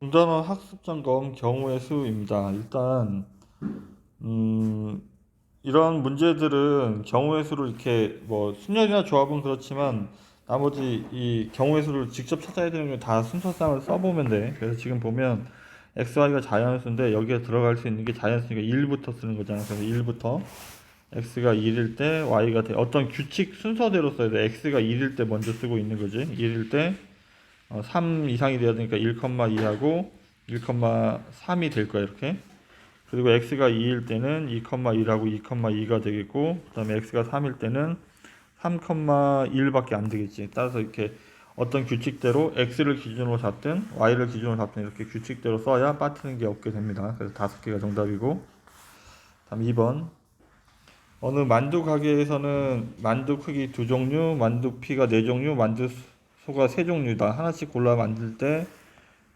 중단원 학습 점검 경우의 수입니다. 일단 음, 이런 문제들은 경우의 수를 이렇게 뭐 순열이나 조합은 그렇지만 나머지 이 경우의 수를 직접 찾아야 되는 게 다 순서상을 써보면 돼. 그래서 지금 보면 x, y가 자연수인데 여기에 들어갈 수 있는 게 자연수니까 1부터 쓰는 거잖아. 그래서 1부터 x가 1일 때 y가 돼. 어떤 규칙 순서대로 써야 돼. x가 1일 때 먼저 쓰고 있는 거지. 1일 때 어, 3 이상이 돼야 되니까 1,2하고 1,3이 될 거야 이렇게. 그리고 x가 2일 때는 2,1하고 2,2가 되겠고 그 다음에 x가 3일 때는 3,1밖에 안 되겠지. 따라서 이렇게 어떤 규칙대로 x를 기준으로 잡든 y를 기준으로 잡든 이렇게 규칙대로 써야 빠뜨는 게 없게 됩니다. 그래서 다섯 개가 정답이고. 다음 2번. 어느 만두 가게에서는 만두 크기 두 종류, 만두 피가 네 종류, 만두 소가 세 종류다. 하나씩 골라 만들 때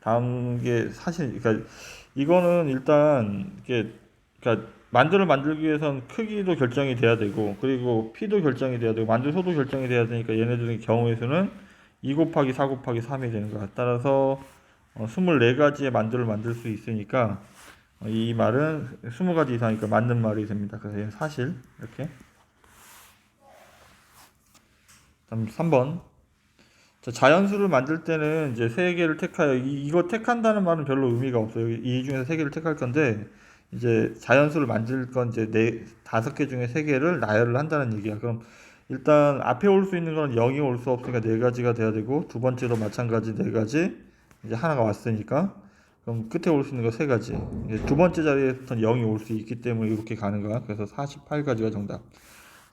다음 게 사실 그러니까 이거는 일단 이게 그러니까 만두를 만들기 위해선 크기도 결정이 돼야 되고 그리고 피도 결정이 돼야 되고 만두 소도 결정이 돼야 되니까 얘네들의 경우의 수는 2 곱하기 4 곱하기 3이 되는 거야. 따라서 어, 24가지의 만두를 만들 수 있으니까 어, 이 말은 20가지 이상이니까 맞는 말이 됩니다. 그래서 사실 이렇게 다음 3번 자, 자연수를 만들 때는 이제 세 개를 택하여 이, 이거 택한다는 말은 별로 의미가 없어요. 이 중에서 세 개를 택할 건데 이제 자연수를 만들 건 이제 네 다섯 개 중에 세 개를 나열을 한다는 얘기야. 그럼 일단 앞에 올 수 있는 건 0이 올 수 없으니까 네 가지가 돼야 되고 두 번째도 마찬가지 네 가지 이제 하나가 왔으니까 그럼 끝에 올 수 있는 거 세 가지. 두 번째 자리에부터 0이 올 수 있기 때문에 이렇게 가는 거야. 그래서 48가지가 정답.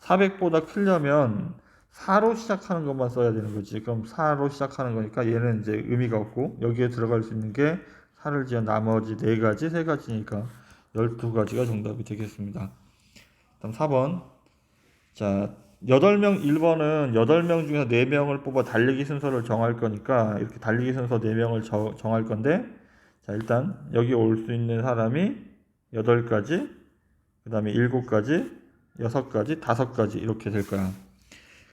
400보다 크려면 4로 시작하는 것만 써야 되는 거지. 그럼 4로 시작하는 거니까 얘는 이제 의미가 없고 여기에 들어갈 수 있는 게 4를 지은 나머지 4가지, 3가지니까 12가지가 정답이 되겠습니다. 다음 4번. 자, 8명 1번은 8명 중에서 4명을 뽑아 달리기 순서를 정할 거니까 이렇게 달리기 순서 4명을 저, 정할 건데 자, 일단 여기 올 수 있는 사람이 8가지, 그 다음에 7가지, 6가지, 5가지 이렇게 될 거야.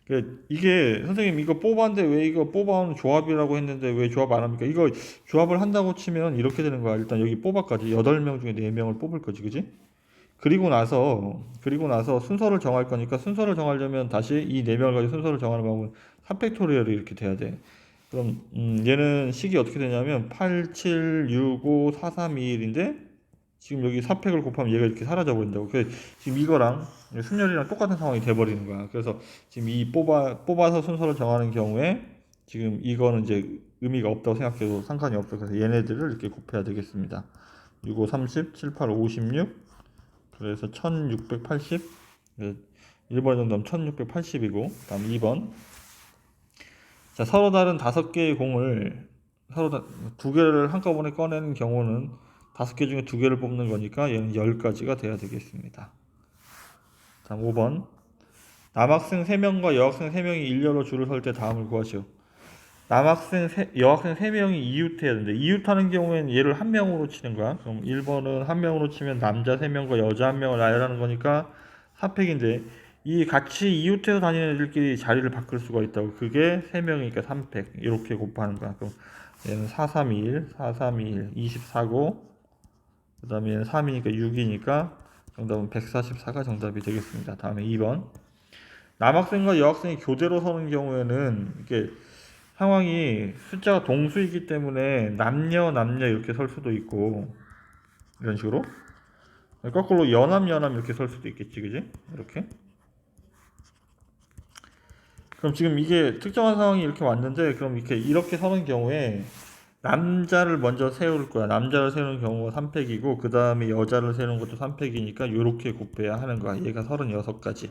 그 이게 선생님 이거 뽑았는데 왜 이거 뽑아온 조합이라고 했는데 왜 조합 안 합니까? 이거 조합을 한다고 치면 이렇게 되는 거야. 일단 여기 뽑아까지 8명 중에 4명을 뽑을 거지. 그지? 그리고 나서 그리고 나서 순서를 정할 거니까 순서를 정하려면 다시 이 4명을 가지고 순서를 정하는 방법은 3팩토리얼이 이렇게 돼야 돼. 그럼 음, 얘는 식이 어떻게 되냐면 8, 7, 6, 5, 4, 3, 2, 1인데 지금 여기 4팩을 곱하면 얘가 이렇게 사라져 버린다고. 지금 이거랑 순열이랑 똑같은 상황이 돼 버리는 거야. 그래서 지금 이 뽑아 뽑아서 순서를 정하는 경우에 지금 이거는 이제 의미가 없다고 생각해도 상관이 없어. 그래서 얘네들을 이렇게 곱해야 되겠습니다. 6, 5, 30, 7, 8, 56. 그래서 1680. 1번 정답은 1680이고, 다음 2번. 자, 서로 다른 다섯 개의 공을 서로 다, 두 개를 한꺼번에 꺼내는 경우는 다섯 개 중에 두 개를 뽑는 거니까 얘는 열 가지가 돼야 되겠습니다. 다음 5번. 남학생 3명과 여학생 3명이 일렬로 줄을 설 때 다음을 구하시오. 남학생, 세, 여학생 3명이 이웃해야 되는데 이웃하는 경우에는 얘를 한 명으로 치는 거야. 그럼 1번은 한 명으로 치면 남자 3명과 여자 1명을 나열하는 거니까 4팩인데 이 같이 이웃해서 다니는 애들끼리 자리를 바꿀 수가 있다고. 그게 3명이니까 3팩. 이렇게 곱하는 거야. 그럼 얘는 4, 3, 2, 1, 4, 3, 2, 1, 24고 그 다음에 얘는 3이니까 6이니까 정답은 144가 정답이 되겠습니다. 다음에 2번. 남학생과 여학생이 교대로 서는 경우에는 이게 상황이 숫자가 동수이기 때문에 남녀 남녀 이렇게 설 수도 있고 이런 식으로 거꾸로 연합 연합 이렇게 설 수도 있겠지 그지 이렇게 그럼 지금 이게 특정한 상황이 이렇게 왔는데 그럼 이렇게 이렇게 서는 경우에 남자를 먼저 세울 거야. 남자를 세우는 경우가 3팩이고 그 다음에 여자를 세우는 것도 3팩이니까 이렇게 곱해야 하는 거야. 얘가 36가지.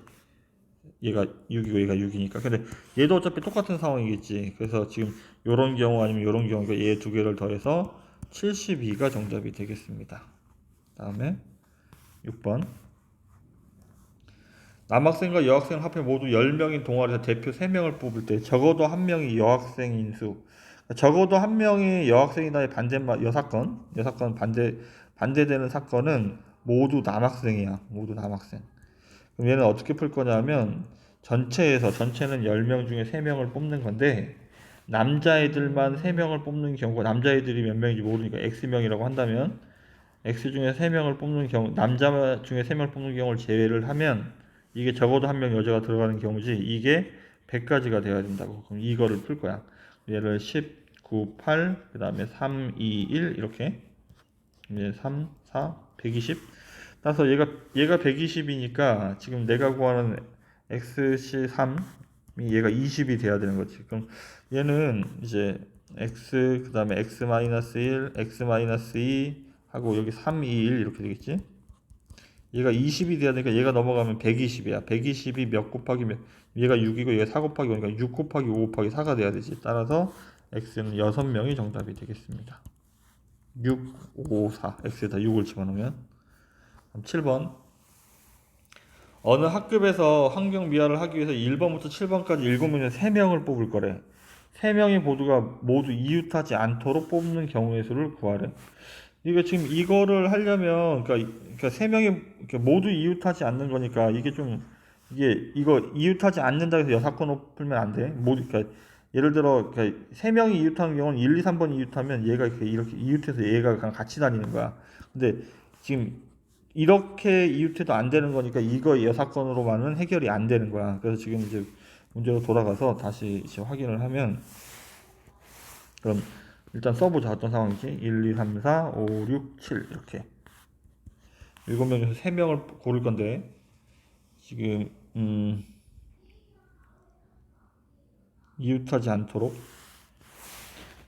얘가 6이고 얘가 6이니까. 근데 얘도 어차피 똑같은 상황이겠지. 그래서 지금 요런 경우 아니면 요런 경우가 얘두 개를 더해서 72가 정답이 되겠습니다. 다음에 6번. 남학생과 여학생 합해 모두 10명인 동아리에서 대표 3명을 뽑을 때 적어도 한 명이 여학생인 수 적어도 한 명이 여학생이다의 반대말 여사건 여사건 반대 반대되는 사건은 모두 남학생이야 모두 남학생. 그럼 얘는 어떻게 풀 거냐면 전체에서 전체는 10명 중에 3명을 뽑는 건데 남자애들만 3명을 뽑는 경우가 남자애들이 몇 명인지 모르니까 X명이라고 한다면 X 중에 3명을 뽑는 경우 남자 중에 3명을 뽑는 경우를 제외를 하면 이게 적어도 한 명 여자가 들어가는 경우지 이게 100가지가 돼야 된다고. 그럼 이거를 풀 거야 얘를 10, 9, 8, 그 다음에 3, 2, 1 이렇게. 이제 3, 4, 120 따라서 얘가 얘가 120이니까 지금 내가 구하는 XC3이 얘가 20이 돼야 되는 거지. 그럼 얘는 이제 x 그 다음에 x-1 x-2 하고 여기 3, 2, 1 이렇게 되겠지 얘가 20이 돼야 되니까 얘가 넘어가면 120이야. 120이 몇 곱하기 몇 얘가 6이고 얘가 4 곱하기 5니까 6 곱하기 5 곱하기 4가 돼야 되지. 따라서 x는 6명이 정답이 되겠습니다. 6, 5, 4 x에다 6을 집어넣으면. 그럼 7번. 어느 학급에서 환경 미화를 하기 위해서 1번부터 7번까지 7명 중에 3명을 뽑을 거래. 3명이 모두가 모두 이웃하지 않도록 뽑는 경우의 수를 구하래 이게 지금 이거를 하려면 그러니까, 그러니까 3명이 이렇게 모두 이웃하지 않는 거니까 이게 좀 이게 이거 이웃하지 않는다 해서 여사건으로 풀면 안 돼. 모두 그러니까 예를 들어 그러니까 3명이 이웃하는 경우는 1, 2, 3번 이웃하면 얘가 이렇게 이렇게 이웃해서 얘가 그냥 같이 다니는 거야. 근데 지금 이렇게 이웃해도 안 되는 거니까 이거 여사건으로만은 해결이 안 되는 거야. 그래서 지금 이제 문제로 돌아가서 다시 이제 확인을 하면 그럼 일단 써보자 어떤 상황이지. 1, 2, 3, 4, 5, 6, 7 이렇게. 7명 중에서 3명을 고를 건데 지금 음 이웃하지 않도록.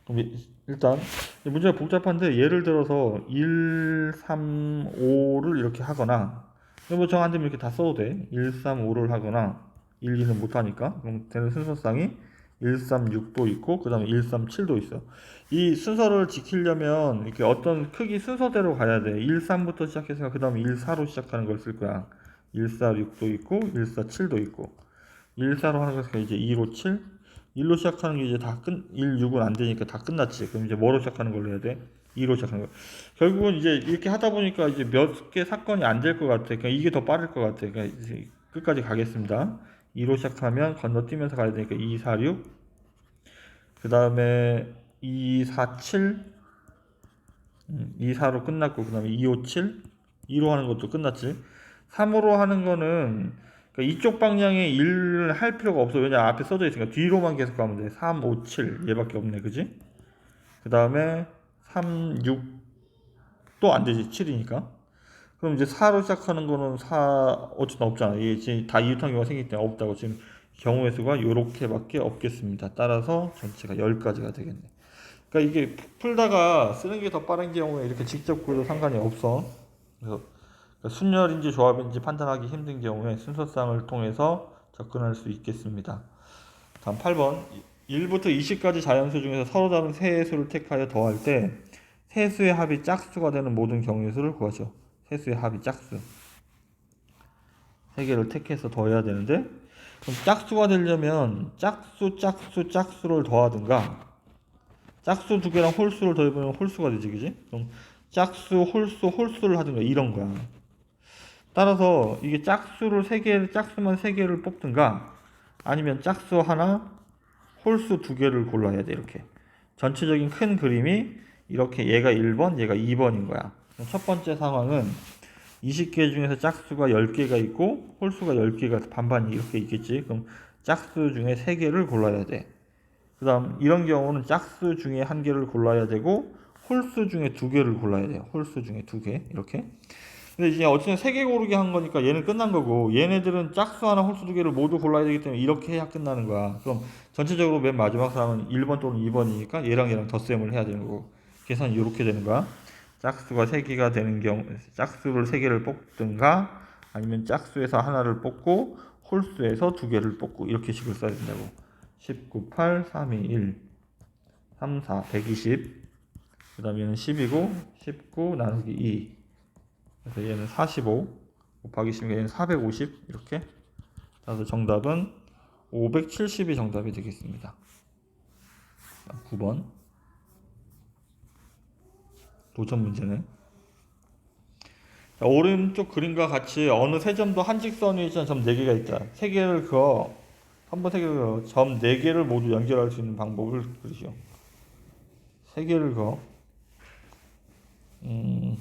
그럼 이- 일단 이 문제가 복잡한데 예를 들어서 1, 3, 5를 이렇게 하거나 뭐정안 되면 이렇게 다 써도 돼. 1, 3, 5를 하거나 1, 2는 못하니까. 그럼 되는 순서상이 1, 3, 6도 있고 그 다음에 1, 3, 7도 있어 이 순서를 지키려면 이렇게 어떤 크기 순서대로 가야 돼 1, 3부터 시작해서 그 다음에 1, 4로 시작하는 걸 쓸 거야 1, 4, 6도 있고 1, 4, 7도 있고 1, 4로 하는 것은 이제 2로 7 1로 시작하는 게 이제 다 끝, 1, 6은 안 되니까 다 끝났지. 그럼 이제 뭐로 시작하는 걸로 해야 돼? 2로 시작하는 거. 결국은 이제 이렇게 하다 보니까 이제 몇 개 사건이 안 될 것 같아. 그러니까 이게 더 빠를 것 같아. 그러니까 이제 끝까지 가겠습니다. 2로 시작하면 건너뛰면서 가야 되니까 2, 4, 6. 그 다음에 2, 4, 7. 음, 2, 4로 끝났고, 그 다음에 2, 5, 7. 2로 하는 것도 끝났지. 3으로 하는 거는 그러니까 이쪽 방향에 1을 할 필요가 없어. 왜냐 앞에 써져 있으니까 뒤로만 계속 가면 돼. 3, 5, 7 얘밖에 없네, 그지? 그 다음에 3, 6 또 안 되지. 7이니까. 그럼 이제 4로 시작하는 거는 4 어쨌든 없잖아. 이게 지금 다 이웃한 경우가 생기기 때문에 없다고 지금 경우의 수가 요렇게밖에 없겠습니다. 따라서 전체가 10가지가 되겠네. 그러니까 이게 풀다가 쓰는 게 더 빠른 경우에 이렇게 직접 구해도 상관이 없어. 그래서 그러니까 순열인지 조합인지 판단하기 힘든 경우에 순서상을 통해서 접근할 수 있겠습니다. 다음 8번 1부터 20까지 자연수 중에서 서로 다른 세 수를 택하여 더할 때 세수의 합이 짝수가 되는 모든 경우의 수를 구하죠. 세수의 합이 짝수. 세 개를 택해서 더해야 되는데 그럼 짝수가 되려면 짝수, 짝수, 짝수를 더하든가 짝수 두 개랑 홀수를 더해보면 홀수가 되지, 그지? 그럼 짝수, 홀수, 홀수를 하든가 이런 거야. 따라서 이게 짝수를 세 개, 짝수만 세 개를 뽑든가 아니면 짝수 하나, 홀수 두 개를 골라야 돼 이렇게. 전체적인 큰 그림이 이렇게 얘가 1번, 얘가 2번인 거야. 첫 번째 상황은 20개 중에서 짝수가 10개가 있고 홀수가 10개가 반반이 이렇게 있겠지. 그럼 짝수 중에 3개를 골라야 돼. 그 다음 이런 경우는 짝수 중에 한 개를 골라야 되고 홀수 중에 두 개를 골라야 돼요. 홀수 중에 두 개 이렇게. 근데 이제 어쨌든 세 개 고르게 한 거니까 얘는 끝난 거고 얘네들은 짝수 하나 홀수 두 개를 모두 골라야 되기 때문에 이렇게 해야 끝나는 거야. 그럼 전체적으로 맨 마지막 사람은 1번 또는 2번이니까 얘랑 얘랑 덧셈을 해야 되는 거고 계산이 이렇게 되는 거야. 짝수가 세 개가 되는 경우 짝수를 세 개를 뽑든가 아니면 짝수에서 하나를 뽑고 홀수에서 두 개를 뽑고 이렇게 식을 써야 된다고. 19, 8, 3, 2, 1, 3, 4, 120. 그 다음 얘는 10이고 19 나누기 2. 그래서 얘는 45 곱하기 10이니까 얘는 450 이렇게. 그래서 정답은 570이 정답이 되겠습니다. 9번. 도전 문제네. 자, 오른쪽 그림과 같이 어느 세 점도 한 직선 위에 있는 점 4개가 있다. 세 개를 그어 3번 세 개를 그어 점 4개를 모두 연결할 수 있는 방법을 그리죠. 세 개를 그어. 음.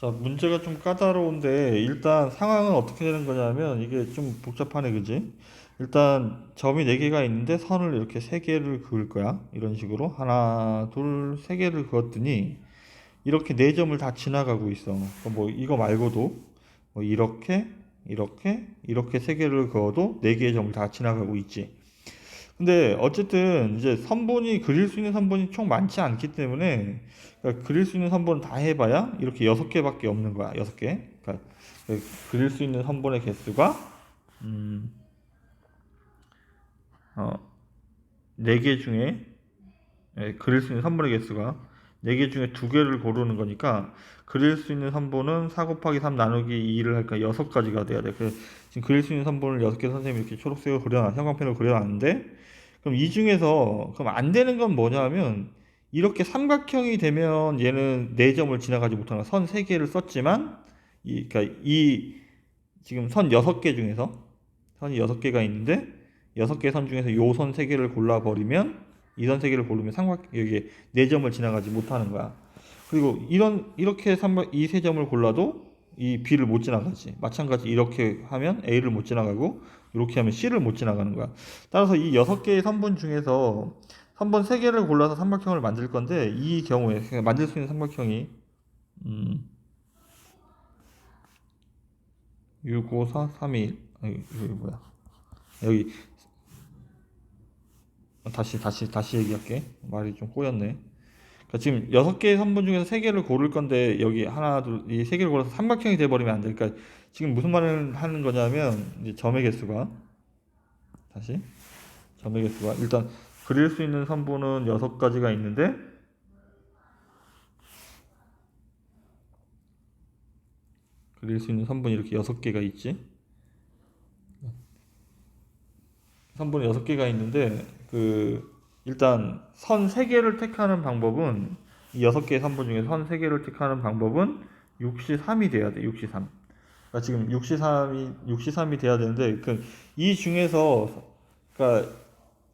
자, 문제가 좀 까다로운데 일단 상황은 어떻게 되는 거냐면 이게 좀 복잡하네, 그지? 일단 점이 4개가 있는데 선을 이렇게 3개를 그을 거야. 이런 식으로 하나, 둘, 세 개를 그었더니 이렇게 네 점을 다 지나가고 있어. 그럼 뭐 이거 말고도 뭐 이렇게, 이렇게, 이렇게 세 개를 그어도 네 개의 점을 다 지나가고 있지. 근데 어쨌든 이제 선본이 그릴 수 있는 선본이 총 많지 않기 때문에 그러니까 그릴 수 있는 선본 다 해봐야 이렇게 여섯 개밖에 없는 거야. 여섯 개. 그러니까 그릴 수 있는 선본의 개수가 음, 어, 네 개 중에 예, 그릴 수 있는 선본의 개수가 네 개 중에 두 개를 고르는 거니까 그릴 수 있는 선본은 4 곱하기 3 나누기 2를 할까 여섯 가지가 돼야 돼. 그래서 지금 그릴 수 있는 선본을 여섯 개 선생님이 이렇게 초록색으로 그려놨, 형광펜으로 그려놨는데 그럼 이 중에서 그럼 안 되는 건 뭐냐면 이렇게 삼각형이 되면 얘는 네 점을 지나가지 못하는 선 세 개를 썼지만 이 그러니까 이 지금 선 여섯 개 중에서 선이 여섯 개가 있는데 여섯 개 선 중에서 요 선 세 개를 골라 버리면 이선세 개를 고르면 삼각 여기 네 점을 지나가지 못하는 거야. 그리고 이런 이렇게 삼각 이 세 점을 골라도 이 B를 못 지나가지. 마찬가지 이렇게 하면 A를 못 지나가고 이렇게 하면 C를 못 지나가는 거야. 따라서 이 여섯 개의 선분 중에서 선분 세 개를 골라서 삼각형을 만들 건데 이 경우에 그러니까 만들 수 있는 삼각형이 음 6, 5, 4, 3, 2 여기, 여기 뭐야 여기 다시 다시 다시 얘기할게. 말이 좀 꼬였네. 그러니까 지금 여섯 개의 선분 중에서 세 개를 고를 건데 여기 하나 둘이 세 개를 골라서 삼각형이 돼 버리면 안 돼. 그러니까 지금 무슨 말을 하는 거냐면 이제 점의 개수가. 다시. 점의 개수가. 일단 그릴 수 있는 선분은 여섯 가지가 있는데 그릴 수 있는 선분이 이렇게 여섯 개가 있지. 선분이 여섯 개가 있는데 그 일단 선세 개를 택하는 방법은 이 여섯 개의 선분 중에 선세 개를 택하는 방법은 6시3이 돼야 돼. 6시3. 그러니까 지금 6시3이 6시3이 돼야 되는데 그 이 중에서 그러니까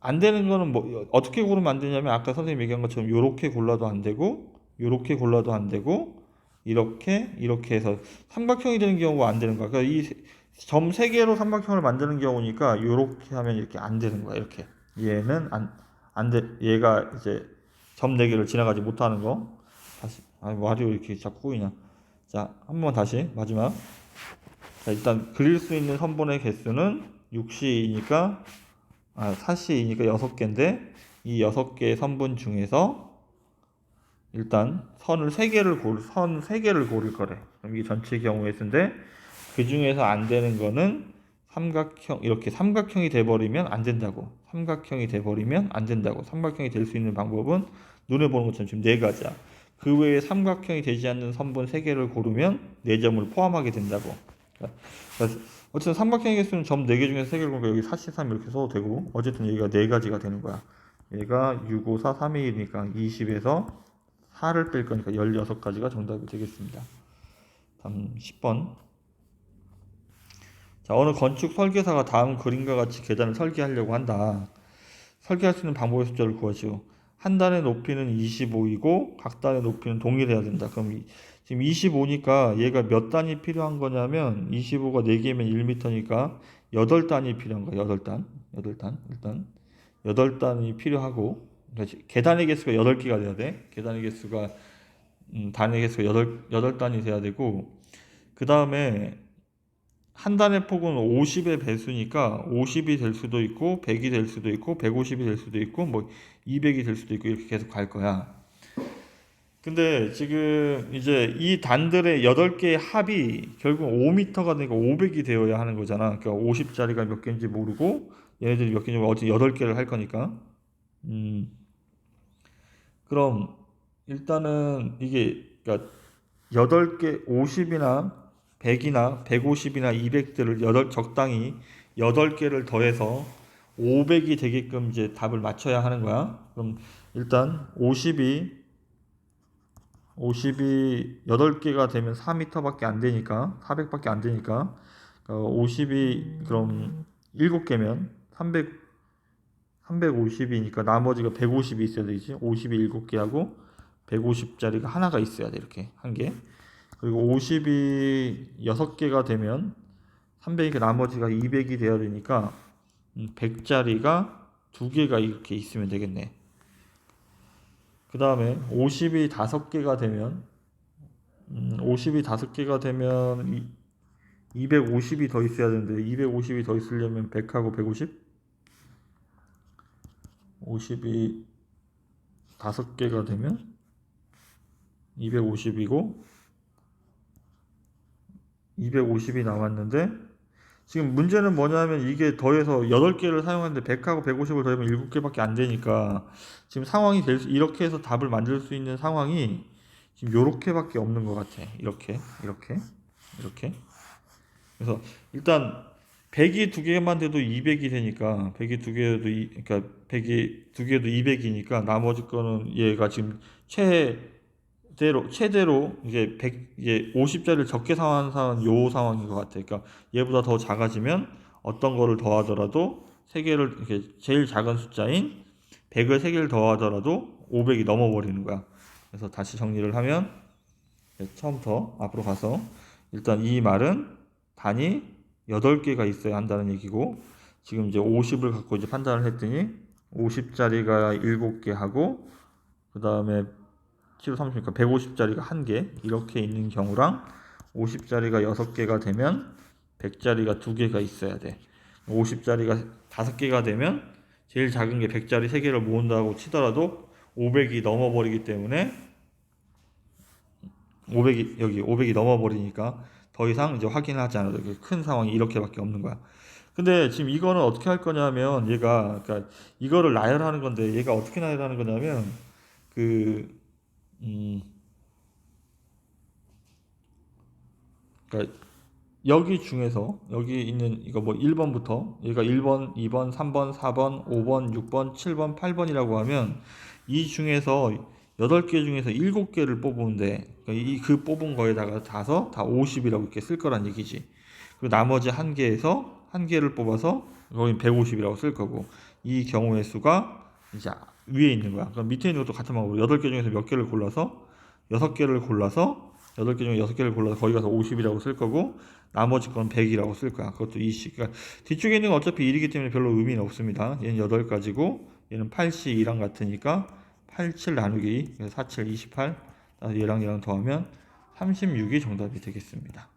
안 되는 거는 뭐 어떻게 고르면 안 되냐면 아까 선생님 얘기한 것처럼 요렇게 골라도 안 되고 요렇게 골라도 안 되고 이렇게 이렇게 해서 삼각형이 되는 경우가 안 되는 거야. 그러니까 이 점 세 개로 삼각형을 만드는 경우니까 요렇게 하면 이렇게 안 되는 거야. 이렇게. 얘는 안, 안 돼. 얘가 이제 점 4개를 지나가지 못하는 거. 다시. 아, 말이 왜 이렇게 자꾸 꼬이냐. 자, 한 번 다시. 마지막. 자, 일단 그릴 수 있는 선본의 개수는 6시이니까, 아, 4시이니까 6개인데, 이 6개의 선분 중에서 일단 선을 3개를 고를, 선 3개를 고를 거래. 그럼 이게 전체 경우의 수인데, 그 중에서 안 되는 거는 삼각형 이렇게 삼각형이 돼버리면 안 된다고 삼각형이 돼버리면 안 된다고. 삼각형이 될 수 있는 방법은 눈에 보는 것처럼 지금 네 가지야. 그 외에 삼각형이 되지 않는 선분 세 개를 고르면 네 점을 포함하게 된다고. 그래서 어쨌든 삼각형의 개수는 점 네 개 중에서 세 개를 고르면 여기 43 이렇게 써도 되고 어쨌든 여기가 네 가지가 되는 거야. 얘가 6, 5, 4, 3, 2이니까 20에서 4를 뺄 거니까 16가지가 정답이 되겠습니다. 다음 10번 자, 어느 건축 설계사가 다음 그림과 같이 계단을 설계하려고 한다. 설계할 수 있는 방법의 숫자를 구하시오. 한 단의 높이는 25이고 각 단의 높이는 동일해야 된다. 그럼 이, 지금 25니까 얘가 몇 단이 필요한 거냐면 25가 4개면 1m니까 8단이 필요한 거야. 8단. 8단. 일단 8단이 필요하고 그러니까 계단의 개수가 8개가 돼야 돼. 계단의 개수가 음, 단의 개수가 8, 8단이 돼야 되고 그 다음에 한 단의 폭은 50의 배수니까 50이 될 수도 있고 100이 될 수도 있고 150이 될 수도 있고 뭐 200이 될 수도 있고 이렇게 계속 갈 거야. 근데 지금 이제 이 단들의 8개의 합이 결국 5m가 되니까 500이 되어야 하는 거잖아. 그러니까 50짜리가 몇 개인지 모르고 얘네들이 몇 개인지 어쨌든 8개를 할 거니까. 음. 그럼 일단은 이게 그러니까 8개 50이나 100이나 150이나 200들을 여덟 적당히 8개를 더해서 500이 되게끔 이제 답을 맞춰야 하는 거야. 그럼 일단 50이 50이 8개가 되면 4m밖에 안 되니까 400밖에 안 되니까 50이 그럼 7개면 300 350이니까 나머지가 150이 있어야 되지. 50이 7개하고 150짜리가 하나가 있어야 돼. 이렇게 한 개. 그리고 50이 6개가 되면 300이니까 나머지가 200이 돼야 되니까 100짜리가 두 개가 이렇게 있으면 되겠네. 그 다음에 50이 5개가 되면 음, 50이 5개가 되면 이, 250이 더 있어야 되는데 250이 더 있으려면 100하고 150 50이 5개가 되면 250이고 250이 남았는데 지금 문제는 뭐냐면 이게 더해서 8개를 사용하는데 100하고 150을 더하면 7개밖에 안 되니까 지금 상황이 될 수, 이렇게 해서 답을 만들 수 있는 상황이 지금 요렇게밖에 없는 것 같아. 이렇게, 이렇게, 이렇게. 그래서 일단 100이 두 개만 돼도 200이 되니까 100이 두 개도 이, 그러니까 100이 두 개도 200이니까 나머지 거는 얘가 지금 최 대로 최대로 이제 100 이제 50짜리를 적게 사는 상황은 요 상황인 것 같아. 그러니까 얘보다 더 작아지면 어떤 거를 더하더라도 세 개를 이렇게 제일 작은 숫자인 100을 세 개를 더하더라도 500이 넘어 버리는 거야. 그래서 다시 정리를 하면 처음부터 앞으로 가서 일단 이 말은 단위 8개가 있어야 한다는 얘기고 지금 이제 50을 갖고 이제 판단을 했더니 50짜리가 7개 하고 그 다음에 7호 30이니까 150짜리가 1개 이렇게 있는 경우랑 50짜리가 6개가 되면 100짜리가 2개가 있어야 돼 50짜리가 5개가 되면 제일 작은 게 100짜리 3개를 모은다고 치더라도 500이 넘어버리기 때문에 500이 여기 500이 넘어버리니까 더 이상 이제 확인하지 않아도 큰 상황이 이렇게밖에 없는 거야. 근데 지금 이거는 어떻게 할 거냐면 얘가 그러니까 이거를 나열하는 건데 얘가 어떻게 나열하는 거냐면 그 음, 그러니까 여기 중에서 여기 있는 이거 뭐 1번부터 얘가 1번, 2번, 3번, 4번, 5번, 6번, 7번, 8번이라고 하면 이 중에서 8개 중에서 7개를 뽑으는데 이그 뽑은 거에다가 다서 다 50이라고 이렇게 쓸 거란 얘기지. 그리고 나머지 한 개에서 한 개를 뽑아서 거기 150이라고 쓸 거고 이 경우의 수가 이제 위에 있는 거야. 그럼 밑에 있는 것도 같은 방법으로 8개 중에서 몇 개를 골라서 6개를 골라서 8개 중에 6개를 골라서 거기 가서 50이라고 쓸 거고 나머지 건 100이라고 쓸 거야. 그것도 20. 그러니까 뒤쪽에 있는 건 어차피 1이기 때문에 별로 의미는 없습니다. 얘는 8가지고 얘는 8시 2랑 같으니까 87 나누기 4, 7, 28 얘랑 얘랑 더하면 36이 정답이 되겠습니다.